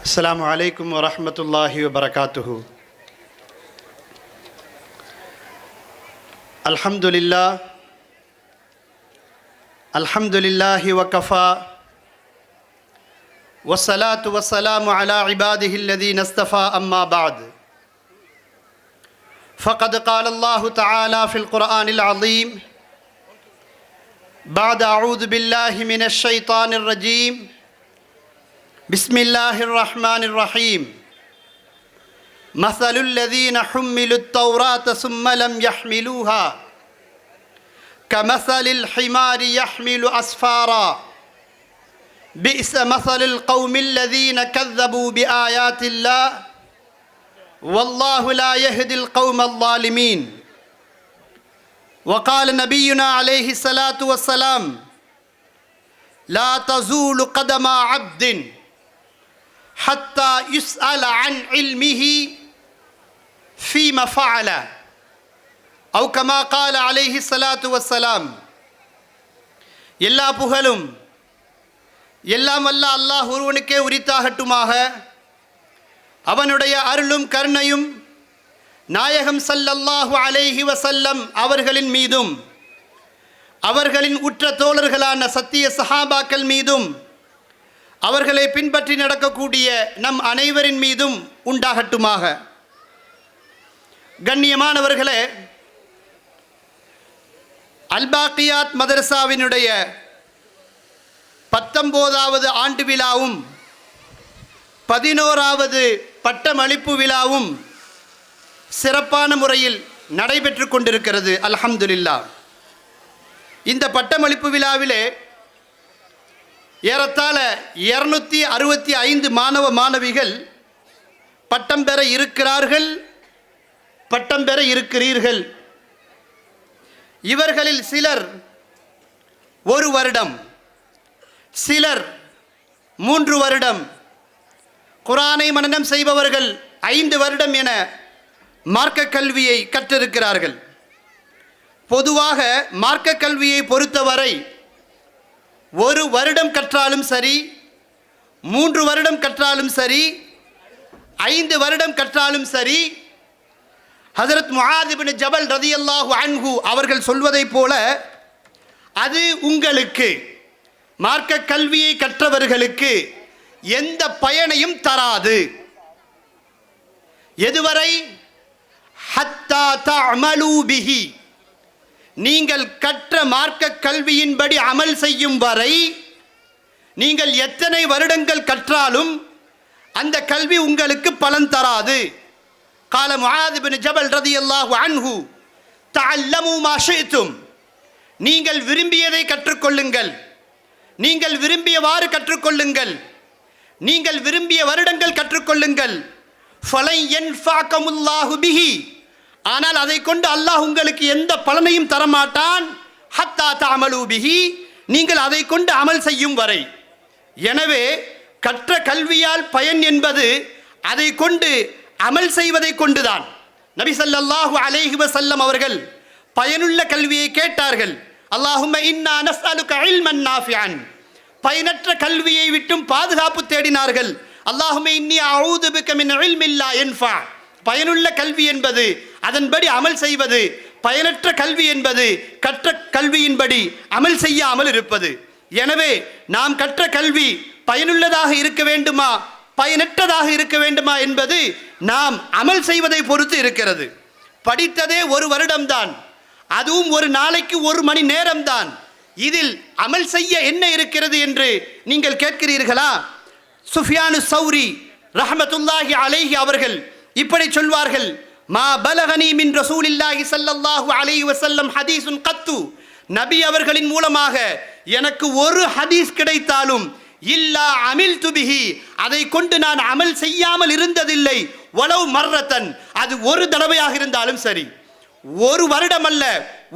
السلام عليكم ورحمة الله وبركاته. الحمد لله. الحمد لله وكفى. والصلاة والسلام على عباده الذين اصطفى أما بعد. فقد قال الله تعالى في القرآن العظيم بعد أعوذ بالله من الشيطان الرجيم. بسم الله الرحمن الرحيم مثل الذين حملوا التوراة ثم لم يحملوها كمثل الحمار يحمل أسفارا بئس مثل القوم الذين كذبوا بآيات الله والله لا يهدي القوم الظالمين وقال نبينا عليه الصلاة والسلام لا تزول قدم عبد ஹத்தா இஸ் அல அன் இல் இல்மிஹி ஃபி மஃபா அவு கமா கால அலைஹி சலாத்து வசலாம் எல்லா புகழும் எல்லாம் அல்ல அல்லாஹ் ஒருவனுக்கே உரித்தாகட்டுமாக. அவனுடைய அருளும் கருணையும் நாயகம் சல்லல்லாஹு அலைஹி வசல்லம் அவர்களின் மீதும் அவர்களின் உற்ற தோழர்களான சத்திய சஹாபாக்கள் மீதும் அவர்களை பின்பற்றி நடக்கக்கூடிய நம் அனைவரின் மீதும் உண்டாகட்டுமாக. கண்ணியமானவர்களே அல்பாக்கியாத் மதரசாவினுடைய பத்தொம்போதாவது ஆண்டு விழாவும் பதினோராவது பட்டமளிப்பு விழாவும் சிறப்பான முறையில் நடைபெற்று கொண்டிருக்கிறது அல்ஹம்துலில்லா இந்த பட்டமளிப்பு விழாவிலே ஏறத்தாழ இரநூத்தி அறுபத்தி ஐந்து மாணவ மாணவிகள் பட்டம் பெற இருக்கிறார்கள் பட்டம் பெற இருக்கிறீர்கள். இவர்களில் சிலர் ஒரு வருடம் சிலர் மூன்று வருடம். குரானை மனநம் செய்பவர்கள் ஐந்து வருடம் என மார்க்க கல்வியை கற்றிருக்கிறார்கள். பொதுவாக மார்க்க கல்வியை பொறுத்தவரை ஒரு வருடம் கற்றாலும் சரி மூன்று வருடம் கற்றாலும் சரி ஐந்து வருடம் கற்றாலும் சரி ஹசரத் முஹாதிபின் ஜபல் ரதியல்லாஹு அன்ஹு அவர்கள் சொல்வதைப் போல அது உங்களுக்கு மார்க்க கல்வியை கற்றவர்களுக்கு எந்த பயனையும் தராது. எதுவரை? ஹத்தா தமலூபிஹி பிஹி. நீங்கள் கற்ற மார்க்க கல்வியின்படி அமல் செய்யும் வரை நீங்கள் எத்தனை வருடங்கள் கற்றாலும் அந்த கல்வி உங்களுக்கு பலன் தராது. கால முஆதிபின் ஜபல் ரதியல்லாஹு அன்ஹு தஅல்லமு மா நீங்கள் விரும்பியதை கற்றுக்கொள்ளுங்கள். நீங்கள் விரும்பியவாறு கற்றுக்கொள்ளுங்கள். நீங்கள் விரும்பிய வருடங்கள் கற்றுக்கொள்ளுங்கள். ஃபலை யன்ஃபஅகமுல்லாஹு பிஹி. ஆனால் அதை கொண்டு அல்லாஹ் உங்களுக்கு எந்த பலனையும் தரமாட்டான். ஹத்தா தஅமலு பிஹி. நீங்கள் அதை கொண்டு அமல் செய்யும் வரை. எனவே கற்ற கல்வியால் பயன் என்பது அதை கொண்டு அமல் செய்வதை கொண்டுதான். நபி சல்லாஹு அலேஹி வசல்லம் அவர்கள் பயனுள்ள கல்வியை கேட்டார்கள். அல்லாஹும் இன்னா பயனற்ற கல்வியை விட்டும் பாதுகாப்பு தேடினார்கள். அல்லாஹுமே இன்னி அவுது பிக மின் இல்மின் பயனுள்ள கல்வி என்பது அதன்படி அமல் செய்வது பயனற்ற கல்வி என்பது கற்ற கல்வியின்படி அமல் செய்யாமல் இருப்பது. எனவே நாம் கற்ற கல்வி பயனுள்ளதாக இருக்க வேண்டுமா பயனற்றதாக இருக்க வேண்டுமா என்பது நாம் அமல் செய்வதை பொறுத்து இருக்கிறது. படித்ததே ஒரு வருடம்தான். அதுவும் ஒரு நாளைக்கு ஒரு மணி நேரம்தான். இதில் அமல் செய்ய என்ன இருக்கிறது என்று நீங்கள் கேட்கிறீர்களா? சுஃபியானு சௌரி ரஹமத்துல்லாஹி அலேஹி அவர்கள் இப்படி சொல்வார்கள். மா பலகனி மின் ரசூலில்லாஹி சல்லல்லாஹு அலைஹி வசல்லம் ஹதீஸுன் கத்து. நபி அவர்களின் மூலமாக எனக்கு ஒரு ஹதீஸ் கிடைத்தாலும் இல்லா அமில் துபிஹி அதை கொண்டு நான் அமல் செய்யாமல் இருந்ததில்லை. வலவு மர்ரத்தன். அது ஒரு தடவையாக இருந்தாலும் சரி. ஒரு வருடம் அல்ல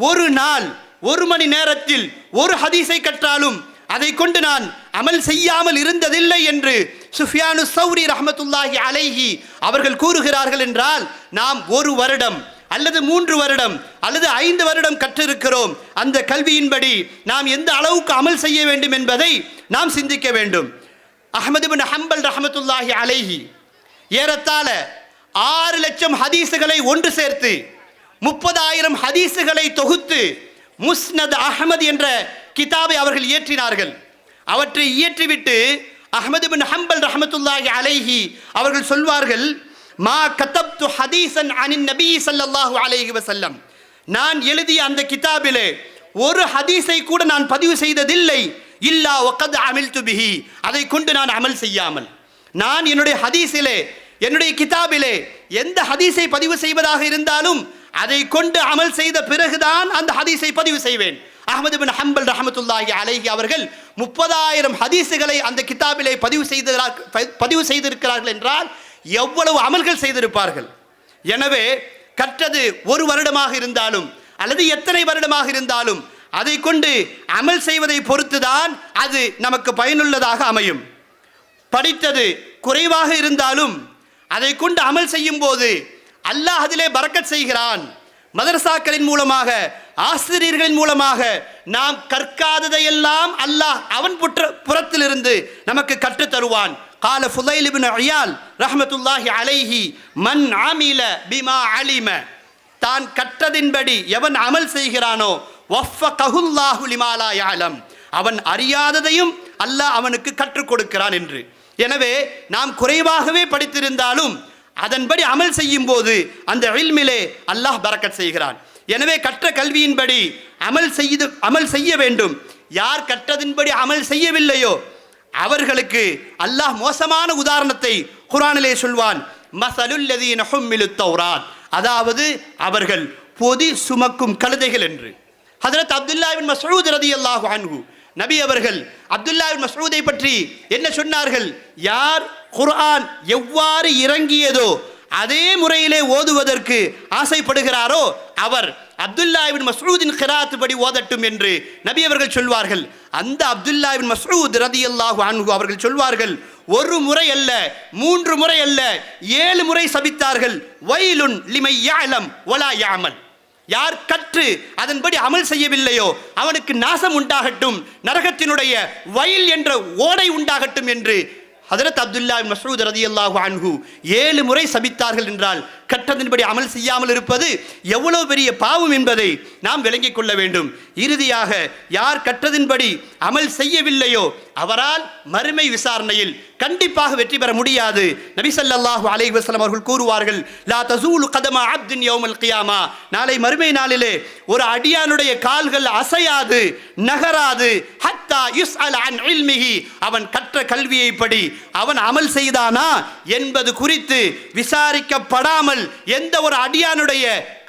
ஒரு நாள் ஒரு மணி நேரத்தில் ஒரு ஹதீஸை கற்றாலும் அதை கொண்டு நான் அமல் செய்யாமல் இருந்ததில்லை என்று சுஃபியானு சௌரி ரஹமத்துல்லாஹி அலைஹி அவர்கள் கூறுகிறார்கள் என்றால் நாம் ஒரு வருடம் அல்லது மூன்று வருடம் அல்லது ஐந்து வருடம் கற்றிருக்கிறோம். அந்த கல்வியின்படி நாம் எந்த அளவுக்கு அமல் செய்ய வேண்டும் என்பதை நாம் சிந்திக்க வேண்டும். அஹமது பின் ஹம்பல் ரஹமத்துல்லாஹி அலைஹி ஏறத்தாழ ஆறு லட்சம் ஹதீஸுகளை ஒன்று சேர்த்து முப்பதாயிரம் ஹதீஸுகளை தொகுத்து முஸ்னத் அஹமது என்ற கிதாபை அவர்கள் இயற்றினார்கள். அவற்றை இயற்றிவிட்டு அஹமது பின் ஹம்பல் ரஹமத்துல்லாஹி அலைஹி அவர்கள் சொல்வார்கள் மா கதப்து ஹதீசன் அனின் நபி சல்லாஹூ அலைஹி வசல்லம் நான் எழுதிய அந்த கிதாபிலே ஒரு ஹதீஸை கூட நான் பதிவு செய்ததில்லை இல்லா ஒக்கத் அமில் துபிஹி அதை கொண்டு நான் அமல் செய்யாமல். நான் என்னுடைய ஹதீஸிலே என்னுடைய கிதாபிலே எந்த ஹதீஸை பதிவு செய்வதாக இருந்தாலும் அதை கொண்டு அமல் செய்த பிறகுதான் அந்த ஹதீஸை பதிவு செய்வேன். அஹமது பின் ஹம்பல் ரஹமத்துல்லாஹி அலைஹி அவர்கள் முப்பதாயிரம் ஹதீஸுகளை அந்த கிதாபிலே பதிவு செய்தார் பதிவு செய்திருக்கிறார்கள் என்றால் எவ்வளவு அமல்கள் செய்திருப்பார்கள்? எனவே கற்றது ஒரு வருடமாக இருந்தாலும் அல்லது எத்தனை வருடமாக இருந்தாலும் அதை கொண்டு அமல் செய்வதை பொறுத்துதான் அது நமக்கு பயனுள்ளதாக அமையும். படித்தது குறைவாக இருந்தாலும் அதை கொண்டு அமல் செய்யும் போது அல்லாஹ் அதிலே பறக்கச் செய்கிறான். மதரசாக்களின் மூலமாக ஆசிரியர்களின் மூலமாக நாம் கற்காததையெல்லாம் அல்லாஹ் அவன் புற்ற புறத்திலிருந்து நமக்கு கற்றுத் தருவான் கால ஃபுதைல் இபின் அயால் ரஹமத்துல்லாஹி அலைஹி மன் ஆமில பிமா அலிம தான் கற்றதின்படி எவன் அமல் செய்கிறானோ வஃப கஹுல்லாஹு லிமாலா யாலம் அவன் அறியாததையும் அல்லாஹ் அவனுக்கு கற்றுக் கொடுக்கிறான் என்று. எனவே நாம் குறைவாகவே படித்திருந்தாலும் அதன்படி அமல் செய்யும் போது அந்த இல்மிலே அல்லாஹ் பறக்கச் செய்கிறான். எனவே கற்ற கல்வியின்படி அமல் செய்து அமல் செய்ய வேண்டும். யார் கற்றதின்படி அமல் செய்யவில்லையோ அவர்களுக்கு அல்லாஹ் மோசமான உதாரணத்தை குரானிலே சொல்வான். மசலுல்லதீன ஹும்மிலு தௌராத். அதாவது அவர்கள் பொதி சுமக்கும் கழுதைகள் என்று. ஹதரத் அப்துல்லாவின் மசூத் ரதி அல்லாஹு அன்ஹு நபி அவர்கள் அப்துல்லாவின் மசூதை பற்றி என்ன சொன்னார்கள்? யார் குர்ஆன் எவ்வாறு இறங்கியதோ அதே முறையிலே ஓதுவதற்கு ஆசைப்படுகிறாரோ அவர் அப்துல்லாவின் மசூதின் கிராத்து படி ஓதட்டும் என்று நபி அவர்கள் சொல்வார்கள். அந்த அப்துல்லாவின் மசூத் ரதி அல்லாஹு அன்ஹு அவர்கள் சொல்வார்கள் ஒரு முறை அல்ல மூன்று முறை அல்ல ஏழு முறை சபித்தார்கள். வயலுன் லிமை யாலம் ஒலா யாமல் யார் கற்று அதன்படி அமல் செய்யவில்லையோ அவனுக்கு நாசம் உண்டாகட்டும் நரகத்தினுடைய வயல் என்ற ஓடை உண்டாகட்டும் என்று ஹதரத் அப்துல்லா மசூத் ரதியல்லாஹு அன்ஹு ஏழு முறை சபித்தார்கள் என்றால் கற்றதின்படி அமல் செய்யாமல் இருப்பது எவ்வளவு பெரிய பாவம் என்பதை நாம் விளங்கிக் கொள்ள வேண்டும். இறுதியாக யார் கற்றதின்படி அமல் செய்யவில்லையோ அவரால் மறுமை விசாரணையில் கண்டிப்பாக வெற்றி பெற முடியாது. நபிசல்லாஹு அலை அலைஹி அவர்கள் கூறுவார்கள் லா தசூலு கதமா அப்தின் யோமல் கியாமா. நாளை மறுமை நாளிலே ஒரு அடியானுடைய கால்கள் அசையாது நகராது. ஹத்தா யுஸ்அல் அன் இல்மிஹி. அவன் கற்ற கல்வியை படி அவன் அமல் செய்தானா என்பது குறித்து விசாரிக்கப்படாமல் எந்த ஒரு அடியானுடைய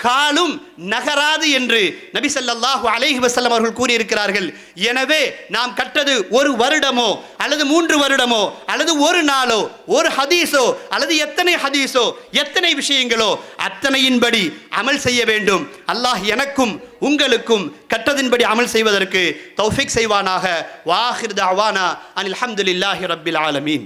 காலும் நகராது என்று நபி சல்லாஹூ அலைஹி வசல்லம் அவர்கள் கூறியிருக்கிறார்கள். எனவே நாம் கற்றது ஒரு வருடமோ அல்லது மூன்று வருடமோ அல்லது ஒரு நாளோ ஒரு ஹதீஸோ அல்லது எத்தனை ஹதீஸோ எத்தனை விஷயங்களோ அத்தனையின்படி அமல் செய்ய வேண்டும். அல்லாஹ் எனக்கும் உங்களுக்கும் கற்றதின்படி அமல் செய்வதற்கு தௌஃபிக் செய்வானாக. வாஹிர் தஅவானா அனில் அஹமதுல்லாஹி ரபில் ஆலமீன்.